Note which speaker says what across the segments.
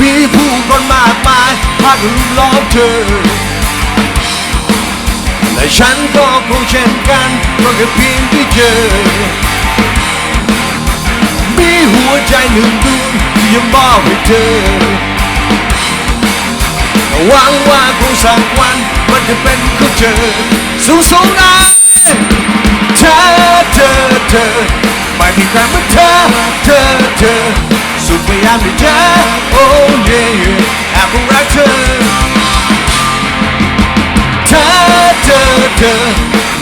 Speaker 1: มีผู้คนมากมายพากันล้อมเธอ และฉันก็คงเช่นกันก็แค่เพียงที่เจอ มีหัวใจหนึ่งดวงที่ยังมอบให้เธอหวังว่าคงสักวันมันจะเป็นของเธอ สูงสูงนะเธอเธอเธอไม่มีใครเหมือนเธอเธอเธอ สุขพยายามที่เจอโอ้เย่แอบคงรักเธอ เธอเธอเธอ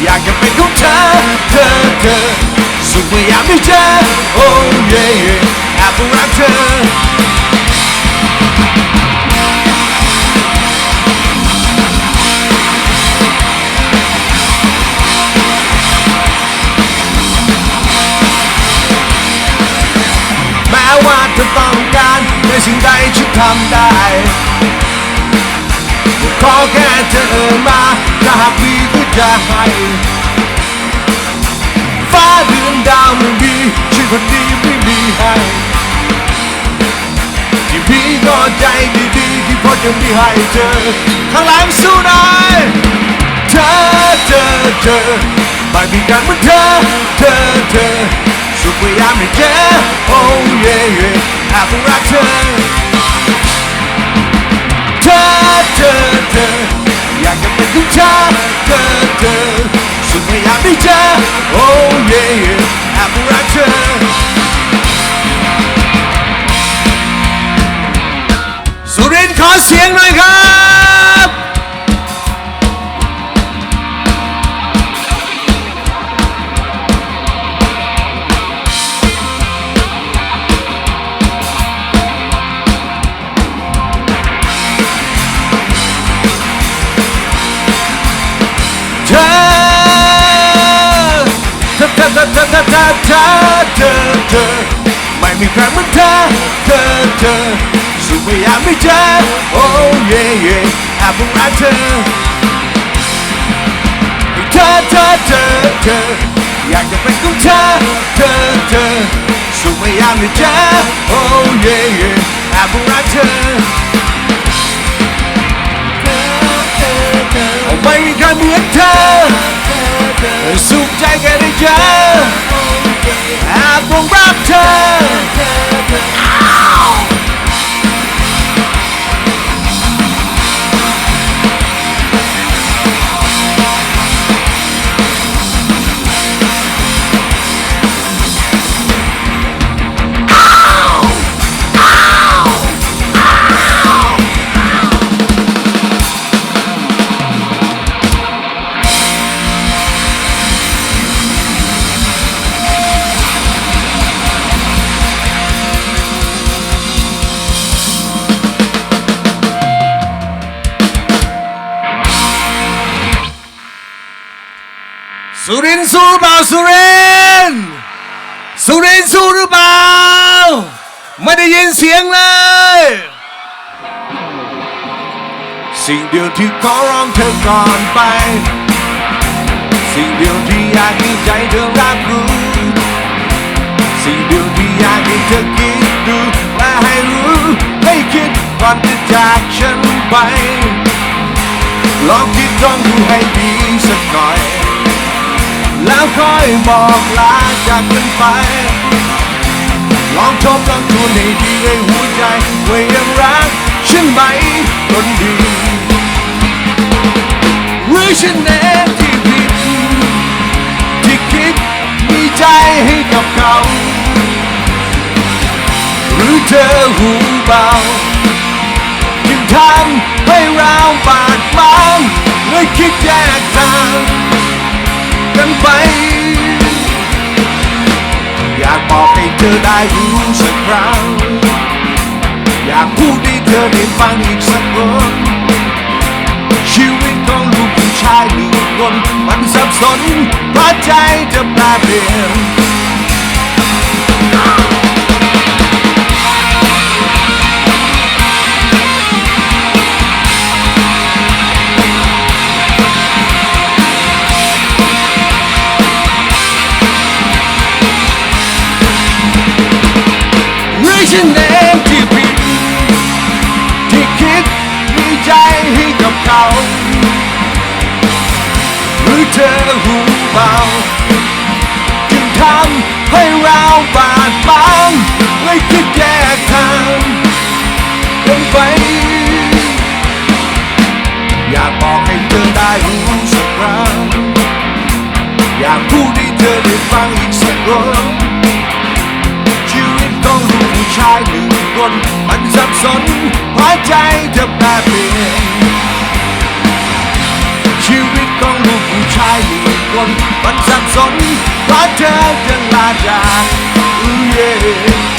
Speaker 1: อยากจะเป็นของเธอ เธอเธอสุขพยายามที่เจอโอ้เย่แอบคงรักเธอ สิ่งใดฉันทำได้ ขอแค่เธอมาถ้าหากมีก็จะให้ฟ้าเดือนดาวไม่มีฉันคนดีไม่มีให้ที่พี่ก็ใจดีๆที่พอจะมีให้เธอข้างหลังสู้หน่อยเธอเธอเธอไม่มีการเหมือนเธอเธอเธอสุดพยายามให้เจอโอ้เย่เย่แอบรักเธอ ของเธอเธอเธอสุดพยายามที่เจอโอ้เย่แอบรักเธอสุรินทร์ขอเสียงหน่อยครับ เธอเธอเธอไม่มีใครเหมือนเธอเธอเธอสุดพยายามไม่เจอโอ้เย่เย่แอบรักเธอเธอเธอเธอเธออยากจะเป็นของเธอเธอเธอสุดพยายามไม่เจอโอ้เย่เย่แอบรักเธอไม่มีใครเหมือนเธอสุขใจแค่ได้เจอ Apple Raptor. สุรินสู้หรือเปล่าสุรินสุรินสู้หรือเปล่า ไม่ได้ยินเสียงเลย สิ่งเดียวที่ขอร้องเธอก่อนไป สิ่งเดียวที่อยากให้ใจเธอรับรู้สิ่งเดียวที่อยากให้เธอคิดดูและให้รู้ให้คิดก่อนจะจากฉันไปลองคิดลองดูให้ดีสักหน่อย แล้วค่อยบอกลาจากกันไป ลองทบลองทวนให้ดีให้หัวใจว่ายังรักฉันไหมคนดีหรือฉันเองที่ผิดที่คิดมีใจให้กับเขา หรือเธอหูเบาจึงทำให้เราบาดหมางเลยคิดแยกทางันไป อยากบอกให้เธอได้รู้สักครั้ง อยากพูดให้เธอได้ฟังอีกสักคนชีวิตของลูกผู้ชายหนึ่งคนมันสับสนเพราะใจจะแปรเปลี่ยน บอกให้เธอได้รู้สักครั้งอยากพูดให้เธอได้ฟังอีกสักคนชีวิตของลูกผู้ชายหนึ่งคน มันสับสนเพราะใจเธอแปรเปลี่ยนชีวิตของลูกผู้ชายหนึ่งคน มันสับสนเพราะเธอจะลาจากอู้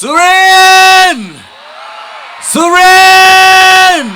Speaker 1: เย่สุริน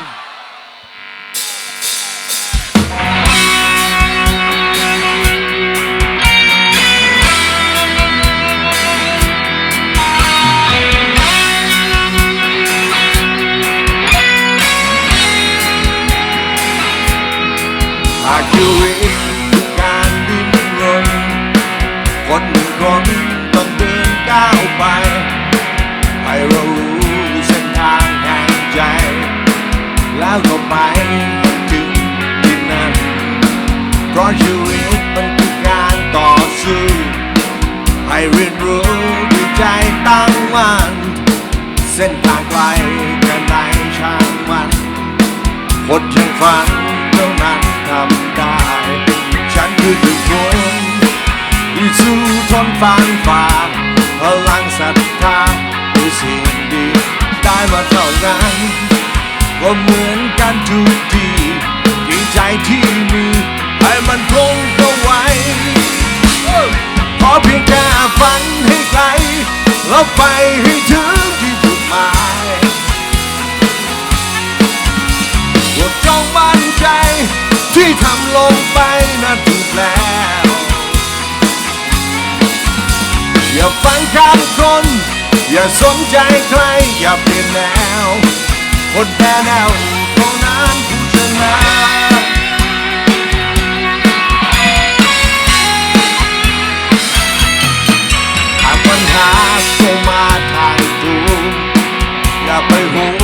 Speaker 1: ฝันเท่านั้นทำได้ฉันคือหนึ่งคนที่สู้ทนฟันฝ่าพลังศรัทธาคือสิ่งดีได้มาเท่านั้นก็เหมือนกันทุกทียิ่ใจที่มีให้มันคงก็ไว้ขอเพียงแค่ฝันให้ไกลแล้วไปให้ถึงที่จุดหมาย ลงไปนั้นถูกแล้วอย่าฟังคำคน อย่าสนใจใคร อย่าเปลี่ยนแนวคนแพ้แนวเท่านั้นผู้ชนะหากปัญหาเข้ามาทางตูอย่าไปหมให้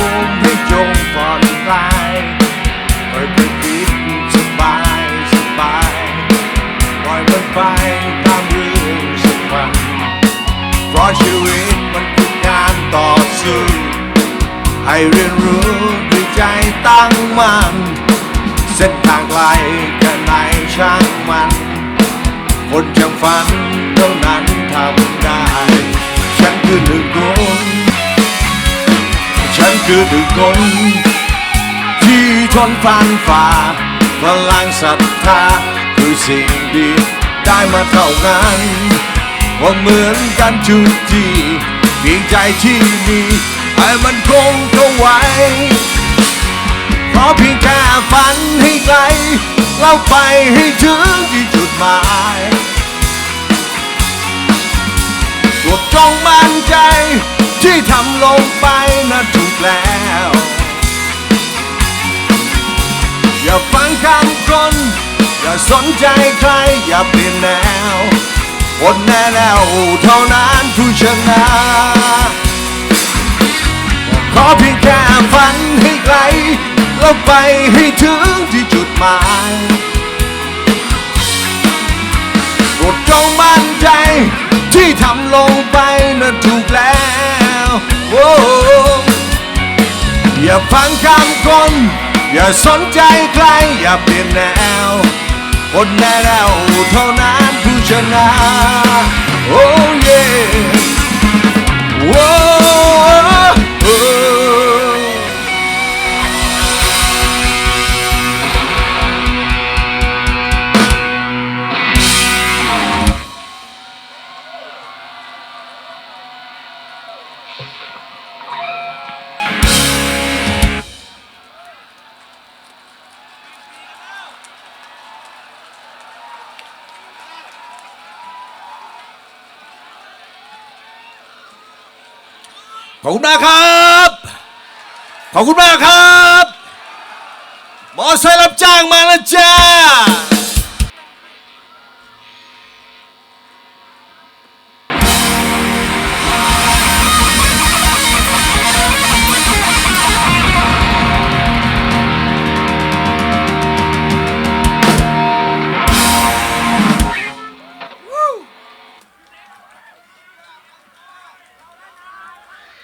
Speaker 1: คนช่างฝันเท่านั้นทำได้ ฉันคือหนึ่งคน ฉันคือหนึ่งคน ที่ทนฟันฝ่า พลังศรัทธาคือสิ่งดีได้มาเท่านั้นว่าเหมือนกันทุกทีเพียงใจที่มีให้มันคงเข้าไว้ขอเพียงแค่ฝันให้ไกลแล้วไปให้ถึงที่จุดหมาย โปรดจงมั่นใจ ที่ทำลงไปนั้นถูกแล้ว อย่าฟังคำคน อย่าสนใจใคร อย่าเปลี่ยนแนวคนแน่แนวเท่านั้นผู้ชนะขอเพียงแค่ฝันให้ไกลแล้วไปให้ถึงที่จุดหมาย จงมั่นใจ ที่ทำลงไปนั้นถูกแล้วโอ้อย่าฟังคำคน อย่าสนใจใคร อย่าเปลี่ยนแนวคนแน่แนวเท่านั้นผู้ชนะ โอ้เย่โอ้ ขอบคุณมากครับ ขอบคุณมากครับ มอไซค์รับจ้างมาแล้วจ้า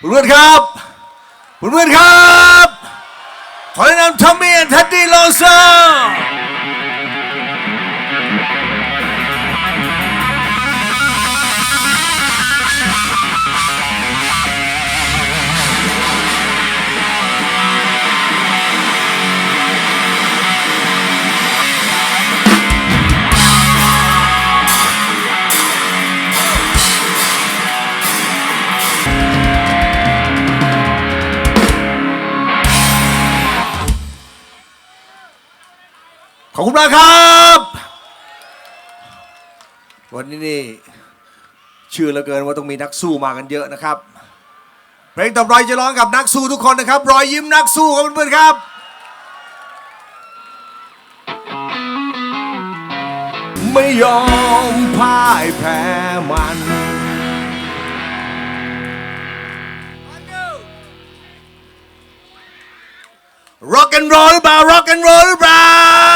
Speaker 1: เพื่อนครับเพื่อนครับ ขอแนะนำทอมมี่และเท็ดดี้โลโซอร์ คุณมากครับ วันนี้นี่เชื่อเหลือเกินว่าต้องมีนักสู้มากันเยอะนะครับ เพลงต่อไปจะร้องกับนักสู้ทุกคนนะครับ รอยยิ้มนักสู้ครับเพื่อนๆครับไม่ยอมพ่ายแพ้มันร็อกแอนด์โรลหรือเปล่าร็อกแอนด์โรลหรือเปล่า